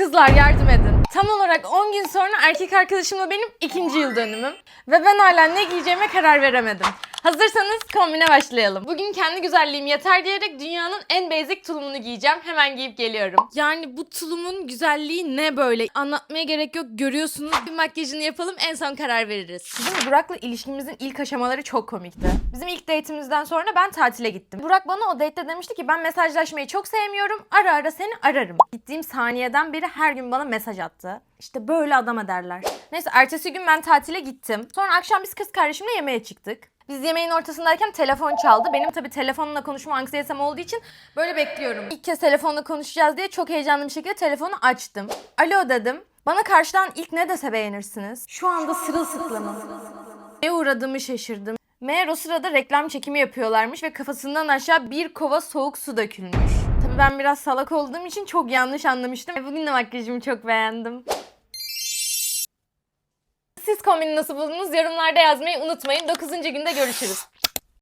Kızlar yardım edin. Tam olarak 10 gün sonra erkek arkadaşımla benim ikinci yıl dönümüm. Ve ben hala ne giyeceğime karar veremedim. Hazırsanız kombine başlayalım. Bugün kendi güzelliğim yeter diyerek dünyanın en basic tulumunu giyeceğim. Hemen giyip geliyorum. Yani bu tulumun güzelliği ne böyle? Anlatmaya gerek yok. Görüyorsunuz. Bir makyajını yapalım en son karar veririz. Bizim Burak'la ilişkimizin ilk aşamaları çok komikti. Bizim ilk date'imizden sonra ben tatile gittim. Burak bana o date'te demişti ki ben mesajlaşmayı çok sevmiyorum. Ara ara seni ararım. Gittiğim saniyeden beri her gün bana mesaj attı. İşte böyle adama derler. Neyse ertesi gün ben tatile gittim. Sonra akşam biz kız kardeşimle yemeğe çıktık. Biz yemeğin ortasındayken telefon çaldı. Benim tabii telefonla konuşma anksiyetem olduğu için böyle bekliyorum. İlk kez telefonla konuşacağız diye çok heyecanlı bir şekilde telefonu açtım. Alo dedim. Bana karşıdan ilk ne dese beğenirsiniz? Şu anda sırılsıklamım. Ne uğradığımı şaşırdım. Meğer o sırada reklam çekimi yapıyorlarmış ve kafasından aşağı bir kova soğuk su dökülmüş. Tabii ben biraz salak olduğum için çok yanlış anlamıştım. Bugün de makyajımı çok beğendim. Siz kombini nasıl buldunuz? Yorumlarda yazmayı unutmayın. 9. günde görüşürüz.